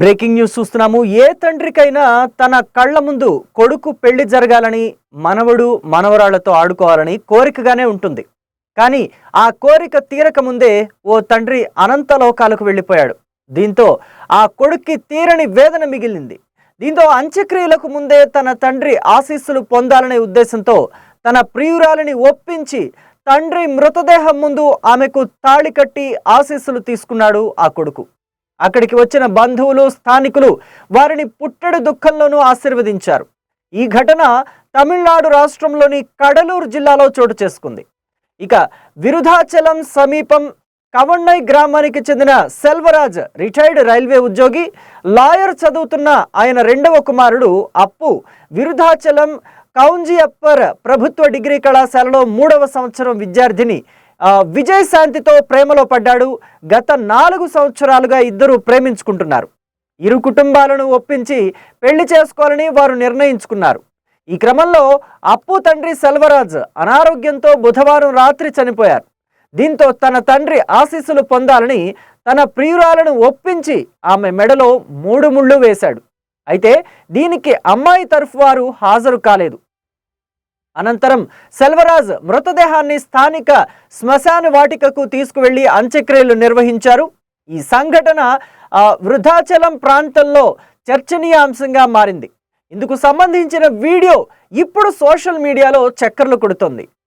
Breaking news చూస్తున్నాము. ఏ తండ్రికైనా తన కళ్ళ ముందు కొడుకు పెళ్ళి జరగాలని మనవడు మనవరాళ్ళతో ఆడుకోవాలని కోరికగానే ఉంటుంది. కానీ ఆ కోరిక తీరక ముందే ఓ తండ్రి అనంత లోకాలకు వెళ్ళిపోయాడు. దీంతో ఆ కొడుక్కి తీరని వేదన మిగిలింది. దీంతో అంత్యక్రియలకు ముందే తన తండ్రి ఆశీస్సులు పొందాలనే ఉద్దేశంతో తన ప్రియురాలిని ఒప్పించి తండ్రి మృతదేహం ముందు ఆమెకు తాళి కట్టి ఆశీస్సులు తీసుకున్నాడు ఆ కొడుకు. అక్కడికి వచ్చిన బంధువులు స్థానికులు వారిని పుట్టెడు దుఃఖంలోనూ ఆశీర్వదించారు. ఈ ఘటన తమిళనాడు రాష్ట్రంలోని కడలూరు జిల్లాలో చోటు చేసుకుంది. ఇక విరుధాచలం సమీపం కవన్నై గ్రామానికి చెందిన సెల్వరాజ్ రిటైర్డ్ రైల్వే ఉద్యోగి లాయర్ చదువుతున్న ఆయన రెండవ కుమారుడు అప్పు విరుధాచలం కౌంజియప్పర్ ప్రభుత్వ డిగ్రీ కళాశాలలో మూడవ సంవత్సరం విద్యార్థిని విజయశాంతితో ప్రేమలో పడ్డాడు. గత నాలుగు సంవత్సరాలుగా ఇద్దరు ప్రేమించుకుంటున్నారు. ఇరు కుటుంబాలను ఒప్పించి పెళ్ళి చేసుకోవాలని వారు నిర్ణయించుకున్నారు. ఈ క్రమంలో అప్పు తండ్రి సెల్వరాజ్ అనారోగ్యంతో బుధవారం రాత్రి చనిపోయారు. దీంతో తన తండ్రి ఆశీస్సులు పొందాలని తన ప్రియురాలను ఒప్పించి ఆమె మెడలో మూడు ముళ్ళు వేశాడు. అయితే దీనికి అమ్మాయి తరఫు వారు హాజరు కాలేదు. అనంతరం సెల్వరాజ్ మృతదేహాన్ని స్థానిక శ్మశాన వాటికకు తీసుకువెళ్ళి అంత్యక్రియలు నిర్వహించారు. ఈ సంఘటన వృధాచలం వృద్ధాచలం ప్రాంతంలో చర్చనీయాంశంగా మారింది. ఇందుకు సంబంధించిన వీడియో ఇప్పుడు సోషల్ మీడియాలో చక్కర్లు కొడుతుంది.